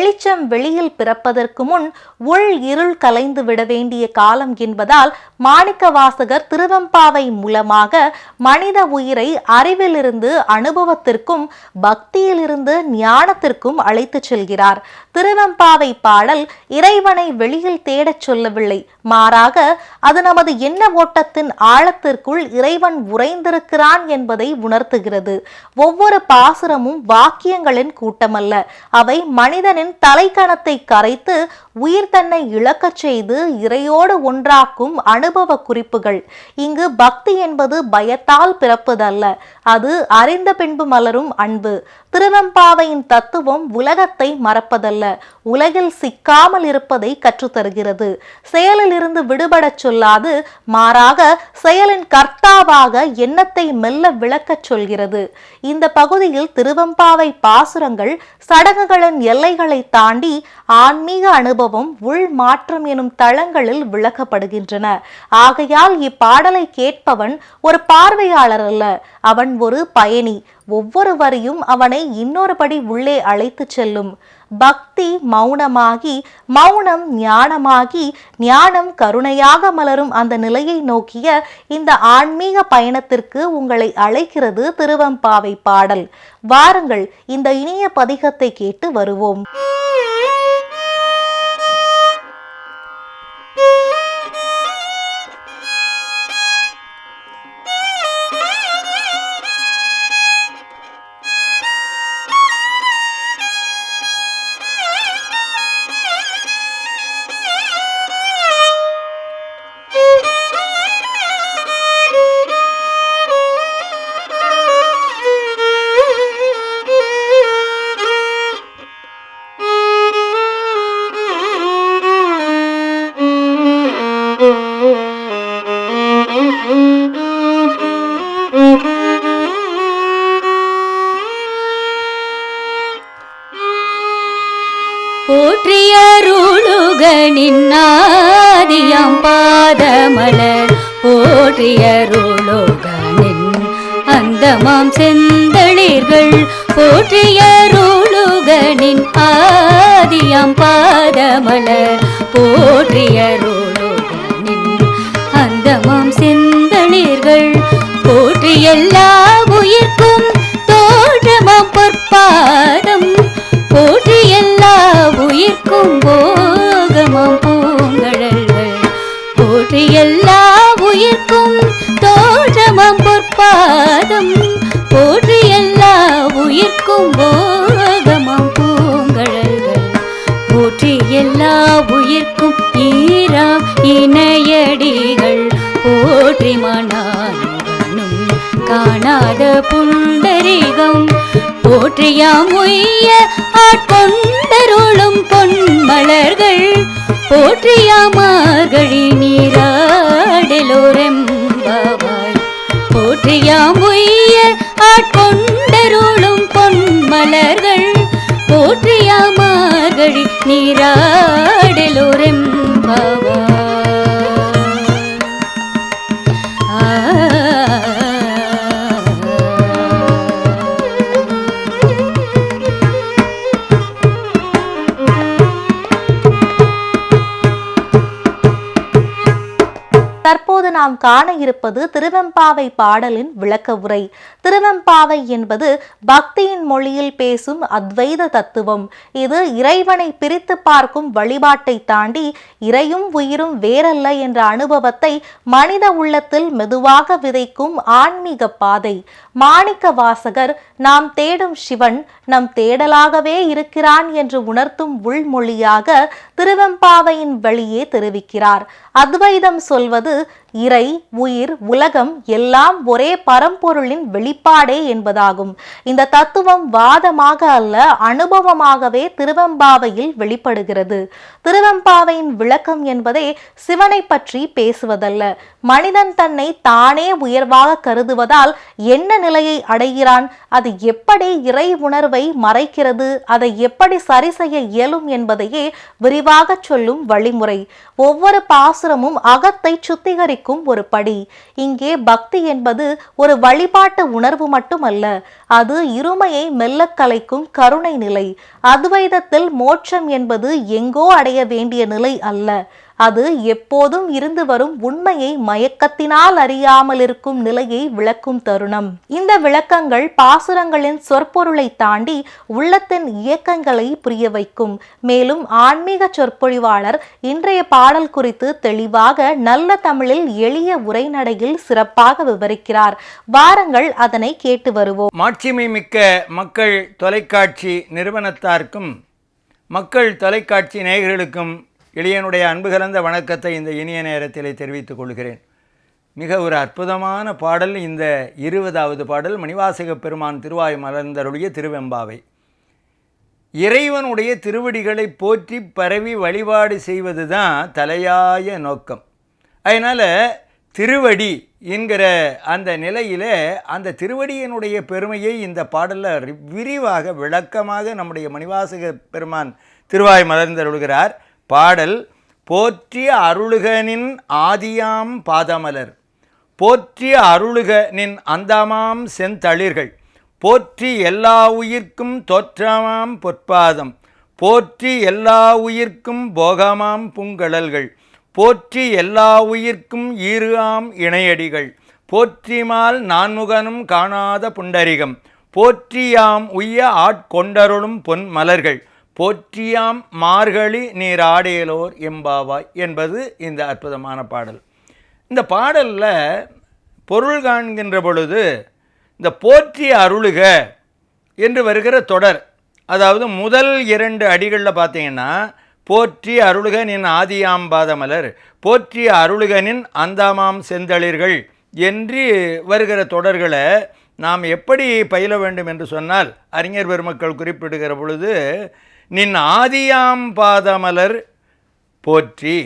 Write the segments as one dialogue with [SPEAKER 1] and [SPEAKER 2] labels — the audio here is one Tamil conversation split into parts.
[SPEAKER 1] வெளிச்சம் வெளியில் பிறப்பதற்கு முன் உள் இருள் கலைந்து விட வேண்டிய காலம் என்பதால் மாணிக்க வாசகர் திருவெம்பாவை மூலமாக மனித உயிரை அறிவிலிருந்து அனுபவத்திற்கும் பக்தியிலிருந்து ஞானத்திற்கும் அழைத்துச் செல்கிறார். திருவெம்பாவை பாடல் இறைவனை வெளியில் தேடச் சொல்லவில்லை. மாறாக அது நமது எண்ண ஓட்டத்தின் ஆழத்திற்குள் இறைவன் உறைந்திருக்கிறான் என்பதை உணர்த்துகிறது. ஒவ்வொரு பாசுரமும் வாக்கியங்களின் கூட்டமல்ல. அவை மனிதனின் தலைக்கணத்தை கரைத்து உயிர் தன்னை இழக்கச் செய்து இறையோடு ஒன்றாக்கும் அனுபவ குறிப்புகள். இங்கு பக்தி என்பது பயத்தால் பிறப்பதல்ல. அது அறிந்த பின்பு மலரும் அன்பு. திருவெம்பாவையின் தத்துவம் உலகத்தை மறப்பதல்ல. உலகில் சிக்காமல் இருப்பதை கற்றுத்தருகிறது. செயலில் இருந்து விடுபடச் சொல்லாது மாறாக செயலின் கர்த்தாவாக எண்ணத்தை மெல்ல விளக்கச் சொல்கிறது. இந்த பகுதியில் திருவெம்பாவை பாசுரங்கள் சடங்குகளின் எல்லைகளை தாண்டி ஆன்மீக அனுபவம் உள் மாற்றம் எனும் தளங்களில் விளக்கப்படுகின்றன. ஆகையால் இப்பாடலை கேட்பவன் ஒரு பார்வையாளர் அல்ல அவன் ஒரு பயணி. ஒவ்வொரு வரியும் அவனை இன்னொரு படி உள்ளே அழைத்து செல்லும். பக்தி மௌனமாகி மௌனம் ஞானமாகி ஞானம் கருணையாக மலரும் அந்த நிலையை நோக்கிய இந்த ஆன்மீக பயணத்திற்கு உங்களை அழைக்கிறது திருவம்பாவை பாடல். வாருங்கள் இந்த இனிய பதிகத்தை கேட்டு வருவோம்.
[SPEAKER 2] போற்றியருளுகனின்னாதியாம் பாதமலர் போற்றியருளுகனின் அந்தமாம் செந்தளிர்கள் போற்றியருளுகனின் ஆதியாம் பாதமலர் போற்றியருளுகனின் அந்தமாம் செந்தளிர்கள் போற்றியெல்லாம் உயிர்க்கும் ஈரா இணையடிகள். போற்றி மணானும் காணாத புண்டரிகம். போற்றியாம் உய்ய ஆட்கொண்டருளும் பொன்மலர்கள். போற்றியாமார்கழி நீராடலோரெம்பாவாய். போற்றியாம் உய்ய ஆட்கொண்டருளும் பொன்மலர்கள். போற்றியாமார்கழி நீராடலோரெம்பாவாய்
[SPEAKER 1] காண இருப்பது திருவெம்பாவை பாடலின் விளக்க உரை. திருவெம்பாவை என்பது பக்தியின் மொழியில் பேசும் அத்வைத தத்துவம். இது இறைவனை பிரித்து பார்க்கும் வழிபாட்டை தாண்டி இறையும் உயிரும் வேறல்ல என்ற அனுபவத்தை மனித உள்ளத்தில் மெதுவாக விதைக்கும் ஆன்மீக பாதை. மாணிக்க வாசகர் நாம் தேடும் சிவன் நம் தேடலாகவே இருக்கிறான் என்று உணர்த்தும் உள்மொழியாக திருவெம்பாவையின் வழியே தெரிவிக்கிறார். அத்வைதம் சொல்வது இறை உயிர் உலகம் எல்லாம் ஒரே பரம்பொருளின் வெளிப்பாடே என்பதாகும். இந்த தத்துவம் வாதமாக அல்ல அனுபவமாகவே திருவெம்பாவையில் வெளிப்படுகிறது. திருவெம்பாவையின் விளக்கம் என்பதே சிவனை பற்றி பேசுவதல்ல. மனிதன் தன்னை தானே உயர்வாக கருதுவதால் என்ன நிலையை அடைகிறான். அது எப்படி இறை உணர்வை மறைக்கிறது? அதை எப்படி சரி செய்ய இயலும் என்பதையே விரிவாக சொல்லும் வழிமுறை. ஒவ்வொரு பாசுரமும் அகத்தை சுத்திகரிக்கும் ஒரு படி. இங்கே பக்தி என்பது ஒரு வழிபாட்டு உணர்வு மட்டுமல்ல. அது இருமையை மெல்ல கலைக்கும் கருணை நிலை. அத்வைதத்தில் மோட்சம் என்பது எங்கோ அடைய வேண்டிய நிலை அல்ல. அது எப்போதும் இருந்து வரும் உண்மையை மயக்கத்தினால் அறியாமல் இருக்கும் நிலையை விளக்கும் தருணம். இந்த விளக்கங்கள் பாசுரங்களின் சொற்பொருளை தாண்டி உள்ளத்தின் இயக்கங்களை புரிய வைக்கும். மேலும் ஆன்மீக சொற்பொழிவாளர் இன்றைய பாடல் குறித்து தெளிவாக நல்ல தமிழில் எளிய உரைநடையில் சிறப்பாக விவரிக்கிறார். வாரங்கள் அதனை கேட்டு வருவோம்.
[SPEAKER 3] மாட்சிமை மிக்க மக்கள் தொலைக்காட்சி நிறுவனத்தார்க்கும் மக்கள் தொலைக்காட்சி நேயர்களுக்கும் இளையனுடைய அன்பு கலந்த வணக்கத்தை இந்த இனிய நேரத்தில் தெரிவித்துக் கொள்கிறேன். மிக ஒரு அற்புதமான பாடல் இந்த இருபதாவது பாடல் மணிவாசக பெருமான் திருவாய் மலர்ந்தருடைய திருவெம்பாவை. இறைவனுடைய திருவடிகளை போற்றி பரவி வழிபாடு செய்வது தான் தலையாய நோக்கம். அதனால் திருவடி என்கிற அந்த நிலையில் அந்த திருவடியினுடைய பெருமையை இந்த பாடலில் விரிவாக விளக்கமாக நம்முடைய மணிவாசக பெருமான் திருவாய் மலர்ந்தருள்கிறார். பாடல் போற்றி அருளுகனின் ஆதியாம் பாதமலர். போற்றி அருளுக நின் அந்தமாம் செந்தளிர்கள். போற்றி எல்லா உயிர்க்கும் தோற்றமாம் பொற்பாதம். போற்றி எல்லா உயிர்க்கும் போகமாம் பூங்கழல்கள். போற்றி எல்லா உயிர்க்கும் ஈறு ஆம் இணையடிகள். போற்றிமால் நான்முகனும் காணாத புண்டரிகம். போற்றியாம் உய்ய ஆட்கொண்டருளும் பொன் மலர்கள் போற்றியாம் மார்கழி நீராடேலோர் எம்பாவாய் என்பது இந்த அற்புதமான பாடல். இந்த பாடலில் பொருள் காண்கின்ற பொழுது இந்த போற்றி அருளுக என்று வருகிற தொடர் அதாவது முதல் இரண்டு அடிகளில் பார்த்தீங்கன்னா போற்றி அருளுகனின் ஆதியாம் பாதமலர் போற்றி அருளுகனின் அந்தாமாம் செந்தளிர்கள் என்று வருகிற தொடர்களை நாம் எப்படி பயில வேண்டும் என்று சொன்னால் அறிஞர் பெருமக்கள் குறிப்பிடுகிற பொழுது நின் ஆதியாம் பாதமலர் போற்றி.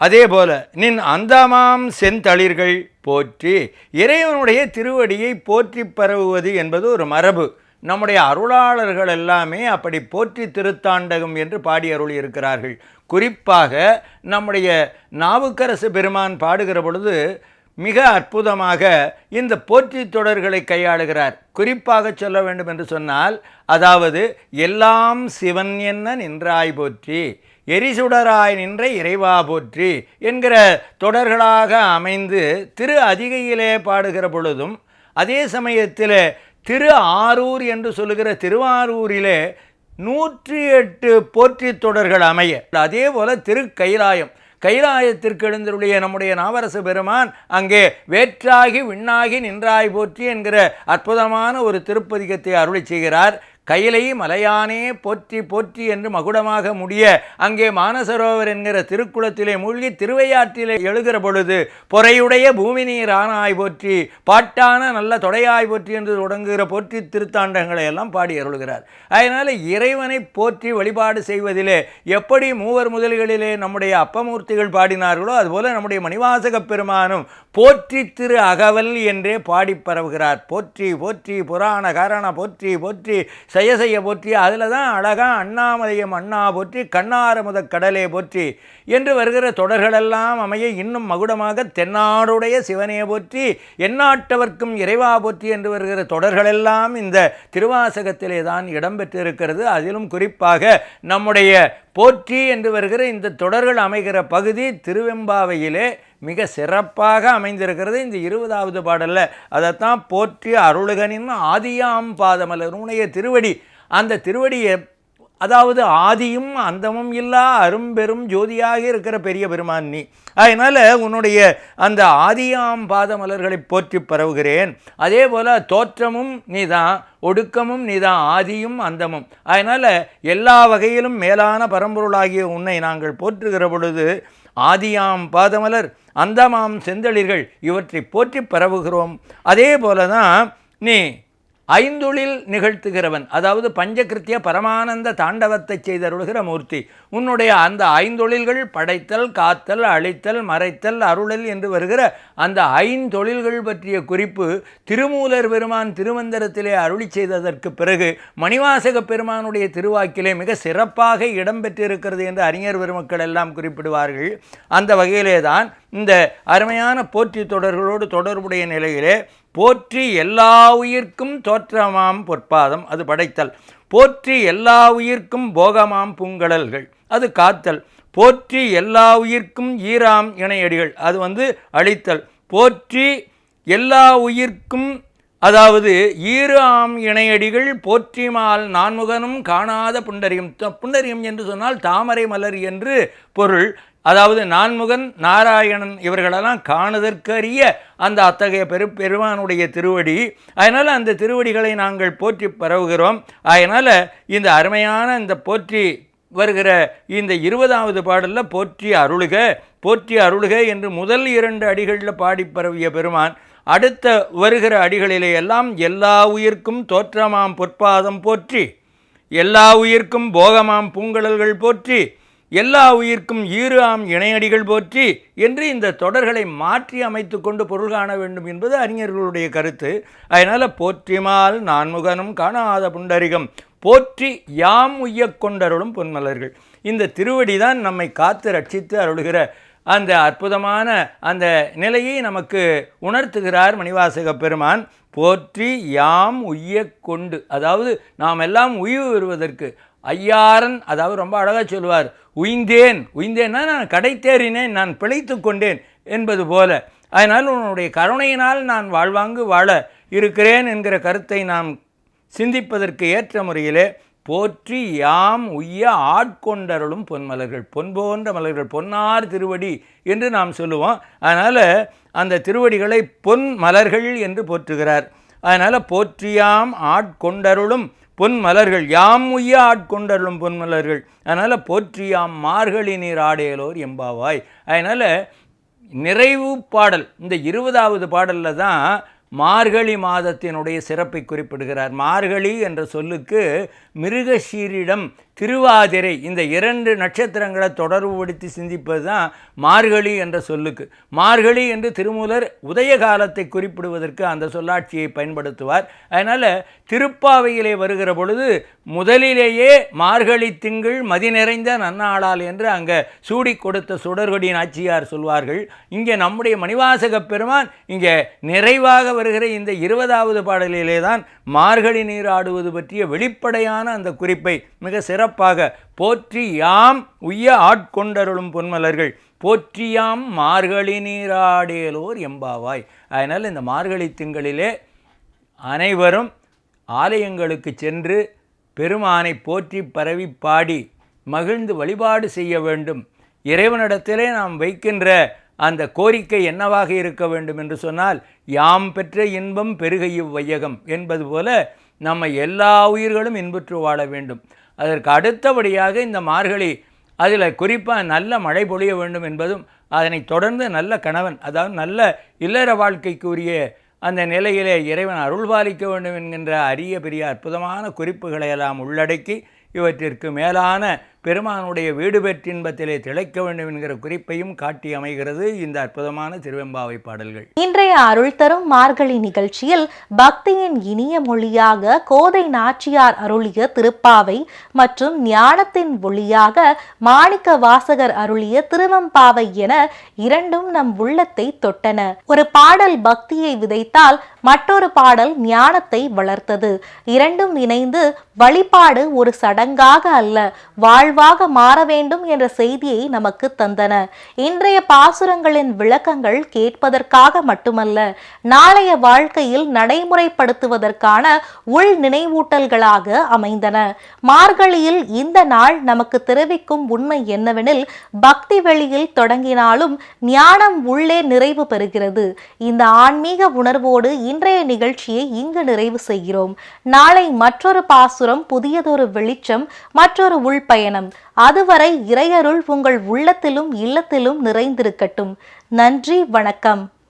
[SPEAKER 3] அதே போல நின் அந்தமாம் செந்தளிர்கள் போற்றி. இறைவனுடைய திருவடியை போற்றி பரவுவது என்பது ஒரு மரபு. நம்முடைய அருளாளர்கள் எல்லாமே அப்படி போற்றி திருத்தாண்டகம் என்று பாடி அருள் இருக்கிறார்கள். குறிப்பாக நம்முடைய நாவுக்கரசு பெருமான் பாடுகிற பொழுது மிக அற்புதமாக இந்த போற்றி தொடர்களை கையாளுகிறார். குறிப்பாக சொல்ல வேண்டும் என்று சொன்னால் அதாவது எல்லாம் சிவன் என்ன நின்றாய் போற்றி எரிசுடராய் நின்ற இறைவா போற்றி என்கிற தொடர்களாக அமைந்து திரு அதிகையிலே பாடுகிற பொழுதும் அதே சமயத்தில் திரு ஆரூர் என்று சொல்லுகிற திருவாரூரிலே நூற்றி எட்டு போற்றி தொடர்கள் அமைய அதே போல திரு கைலாயம். கைலாயத்திற்கு எழுந்தருடைய நம்முடைய நாவரசு பெருமான் அங்கே வேற்றாகி விண்ணாகி நின்றாய் போற்றி என்கிற அற்புதமான ஒரு திருப்பதிகத்தை அருளை செய்கிறார். கையிலை மலையானே போற்றி போற்றி என்று மகுடமாக முடிய அங்கே மானசரோவர் என்கிற திருக்குளத்திலே மூழ்கி திருவையாற்றிலே எழுகிற பொழுது பொறையுடைய பூமி நீர் போற்றி பாட்டான நல்ல தொடையாய் போற்றி என்று தொடங்குகிற போற்றி திருத்தாண்டங்களை எல்லாம் பாடி அருள்கிறார். அதனால் இறைவனை போற்றி வழிபாடு செய்வதிலே எப்படி மூவர் முதல்களிலே நம்முடைய அப்பமூர்த்திகள் பாடினார்களோ அதுபோல் நம்முடைய மணிவாசக பெருமானும் போற்றி திரு அகவல் என்றே பாடி பரவுகிறார். போற்றி போற்றி புராண காரண போற்றி போற்றி செய்ய செய்ய போற்றி அதில் தான் அழகாக அண்ணாமலையம் அண்ணா போற்றி கண்ணார முத கடலே போற்றி என்று வருகிற தொடர்களெல்லாம் அமைய இன்னும் மகுடமாக தென்னாடுடைய சிவனே போற்றி எந்நாட்டவர்க்கும் இறைவா போற்றி என்று வருகிற தொடர்களெல்லாம் இந்த திருவாசகத்திலே தான் இடம்பெற்றிருக்கிறது அதிலும் குறிப்பாக நம்முடைய போற்றி என்று வருகிற இந்த தொடர்கள் அமைகிற பகுதி திருவெம்பாவையிலே மிக சிறப்பாக அமைந்திருக்கிறது இந்த இருபதாவது பாடலில். அதைத்தான் போற்றி அருளுகனின் ஆதியாம் பாதமலர் உன்னுடைய திருவடி. அந்த திருவடியை அதாவது ஆதியும் அந்தமும் இல்லா அரும்பெரும் ஜோதியாக இருக்கிற பெரிய பெருமான் நீ. அதனால் உன்னுடைய அந்த ஆதியாம் பாதமலர்களை போற்றி பரவுகிறேன். அதே போல் தோற்றமும் நீ தான் ஒடுக்கமும் நீ தான் ஆதியும் அந்தமும். அதனால் எல்லா வகையிலும் மேலான பரம்பொருளாகிய உன்னை நாங்கள் போற்றுகிற பொழுது ஆதியாம் பாதமலர் அந்தமாம் செந்தளிர்கள் இவற்றை போற்றி பரவுகிறோம். அதே போல தான் நீ ஐந்தொழில் நிகழ்த்துகிறவன் அதாவது பஞ்சகிருத்திய பரமானந்த தாண்டவத்தை செய்தருள்கிற மூர்த்தி உன்னுடைய அந்த ஐந்தொழில்கள் படைத்தல் காத்தல் அழித்தல் மறைத்தல் அருளல் என்று வருகிற அந்த ஐந்தொழில்கள் பற்றிய குறிப்பு திருமூலர் பெருமான் திருமந்திரத்திலே அருளி செய்ததற்கு பிறகு மணிவாசக பெருமானுடைய திருவாக்கிலே மிக சிறப்பாக இடம்பெற்றிருக்கிறது என்று அறிஞர் பெருமக்கள் எல்லாம் குறிப்பிடுவார்கள். அந்த வகையிலே தான் இந்த அருமையான போற்றி தொடர்களோடு தொடர்புடைய நிலையிலே போற்றி எல்லா உயிர்க்கும் தோற்றமாம் பொற்பாதம் அது படைத்தல். போற்றி எல்லா உயிர்க்கும் போகமாம் பூங்கடல்கள் அது காத்தல். போற்றி எல்லா உயிர்க்கும் ஈராம் இணையடிகள் அது வந்து அழித்தல். போற்றி எல்லா உயிர்க்கும் அதாவது ஈரு ஆம் இணையடிகள் போற்றிமால் நான்முகனும் காணாத புண்டரியம் புண்டரியம் என்று சொன்னால் தாமரை மலர் என்று பொருள். அதாவது நான்முகன் நாராயணன் இவர்களெல்லாம் காணுதற்கரிய அந்த அத்தகைய பெரு பெருமானுடைய திருவடி. அதனால் அந்த திருவடிகளை நாங்கள் போற்றி பரவுகிறோம். அதனால் இந்த அருமையான இந்த போற்றி வருகிற இந்த இருபதாவது பாடலில் போற்றி அருளுக போற்றி அருளுக என்று முதல் இரண்டு அடிகளில் பாடி பரவிய பெருமான். அடுத்த வருகிற அடிகளிலே எல்லாம் எல்லா உயிர்க்கும் தோற்றமாம் பொற்பாதம் போற்றி எல்லா உயிர்க்கும் போகமாம் பூங்கடல்கள் போற்றி எல்லா உயிர்க்கும் ஈறு ஆம் இணையடிகள் போற்றி என்று இந்த தொடர்களை மாற்றி அமைத்து கொண்டு பொருள் காண வேண்டும் என்பது அறிஞர்களுடைய கருத்து. அதனால் போற்றிமால் நான்முகனும் காணாத புண்டரிகம். போற்றி யாம் உய்யக் கொண்டருளும் பொன்மலர்கள். இந்த திருவடி தான் நம்மை காத்து ரட்சித்து அருளுகிற அந்த அற்புதமான அந்த நிலையை நமக்கு உணர்த்துகிறார் மணிவாசக பெருமான். போற்றி யாம் உய்ய கொண்டு அதாவது நாம் எல்லாம் உய்வு பெறுவதற்கு ஐயாரன் அதாவது ரொம்ப அழகாக சொல்லுவார் உய்ந்தேன் உயிந்தேன்னா நான் கடைத்தேறினேன் நான் பிழைத்து கொண்டேன் என்பது போல. அதனால் உன்னுடைய கருணையினால் நான் வாழ்வாங்கு வாழ இருக்கிறேன் என்கிற கருத்தை நாம் சிந்திப்பதற்கு ஏற்ற முறையிலே போற்றி யாம் உய்ய ஆட்கொண்டருளும் பொன்மலர்கள் பொன் போன்ற மலர்கள் பொன்னார் திருவடி என்று நாம் சொல்லுவோம். அதனால் அந்த திருவடிகளை பொன் மலர்கள் என்று போற்றுகிறார். அதனால் போற்றியாம் ஆட்கொண்டருளும் பொன் மலர்கள் யாம் உய்ய ஆட்கொண்டருளும் பொன் மலர்கள். அதனால் போற்றியாம் மார்கழி நீர் ஆடையலோர் எம்பாவாய் அதனால் நிறைவு பாடல் இந்த இருபதாவது பாடலில் தான் மார்கழி மாதத்தினுடைய சிறப்பை குறிப்பிடுகிறார். மார்கழி என்ற சொல்லுக்கு மிருகஷீரிடம் திருவாதிரை இந்த இரண்டு நட்சத்திரங்களை தொடர்புபடுத்தி சிந்திப்பது தான் மார்கழி என்ற சொல்லுக்கு. மார்கழி என்று திருமூலர் உதய காலத்தை குறிப்பிடுவதற்கு அந்த சொல்லாட்சியை பயன்படுத்துவார். அதனால் திருப்பாவையிலே வருகிற பொழுது முதலிலேயே மார்கழி திங்கள் மதி நிறைந்த நன்னாளால் என்று அங்கே சூடி கொடுத்த சுடர்கொடி நாச்சியார் சொல்வார்கள். இங்கே நம்முடைய மணிவாசக பெருமான் இங்கே நிறைவாக வருகிற இந்த இருபதாவது பாடலிலே தான் மார்கழி நீராடுவது பற்றிய வெளிப்படையான அந்த குறிப்பை மிக சிறப்பாக போற்றி யாம் உய்ய ஆட்கொண்டருளும் பொன்மலர்கள் போற்றியாம் மார்கழி நீராடேலோர் எம்பாவாய். அதனால் இந்த மார்கழி திங்களிலே அனைவரும் ஆலயங்களுக்கு சென்று பெருமானை போற்றி பரவி பாடி மகிழ்ந்து வழிபாடு செய்ய வேண்டும். இறைவனிடத்திலே நாம் வைக்கின்ற அந்த கோரிக்கை என்னவாக இருக்க வேண்டும் என்று சொன்னால் யாம் பெற்ற இன்பம் பெருக இவ்வையகம் என்பது போல நம்ம எல்லா உயிர்களும் இன்புற்று வாழ வேண்டும். அதற்கு அடுத்தபடியாக இந்த மார்கழி அதில் குறிப்பாக நல்ல மழை பொழிய வேண்டும் என்பதும் அதனை தொடர்ந்து நல்ல கணவன் அதாவது நல்ல இல்லற வாழ்க்கைக்குரிய அந்த நிலையிலே இறைவன் அருள்பாலிக்க வேண்டும் என்கின்ற அரிய பெரிய அற்புதமான குறிப்புகளை எல்லாம் உள்ளடக்கி இவற்றிற்கு மேலான பெருமானுடைய வீடு பெற்றின்பத்திலே திளைக்க வேண்டும் என்கிற குறிப்பையும் காட்டி அமைகிறது இந்த அற்புதமான திருவெம்பாவை பாடல்கள்.
[SPEAKER 1] இன்றைய அருள் தரும் மார்கழி நிகழ்ச்சியில் பக்தியின் இனிய மொழியாக கோதை நாச்சியார் அருளிய திருப்பாவை மற்றும் ஞானத்தின் ஒளியாக மாணிக்க வாசகர் அருளிய திருவெம்பாவை என இரண்டும் நம் உள்ளத்தை தொட்டன. ஒரு பாடல் பக்தியை விதைத்தால் மற்றொரு பாடல் ஞானத்தை வளர்த்தது. இரண்டும் இணைந்து வழிபாடு ஒரு சடங்காக அல்ல வாழ்வு வாழ்வாக மாற வேண்டும் என்ற செய்தியை நமக்கு தந்தன. இன்றைய பாசுரங்களின் விளக்கங்கள் கேட்பதற்காக மட்டுமல்ல நாளைய வாழ்க்கையில் நடைமுறைப்படுத்துவதற்கான உள் நினைவூட்டல்களாக அமைந்தன. மார்கழியில் இந்த நாள் நமக்கு தெரிவிக்கும் உண்மை என்னவெனில் பக்தி வெளியில் தொடங்கினாலும் ஞானம் உள்ளே நிறைவு பெறுகிறது. இந்த ஆன்மீக உணர்வோடு இன்றைய நிகழ்ச்சியை இங்கு நிறைவு செய்கிறோம். நாளை மற்றொரு பாசுரம் புதியதொரு வெளிச்சம் மற்றொரு உள்பயணம். அதுவரை இறையருள் உங்கள் உள்ளத்திலும் இல்லத்திலும் நிறைந்திருக்கட்டும். நன்றி வணக்கம்.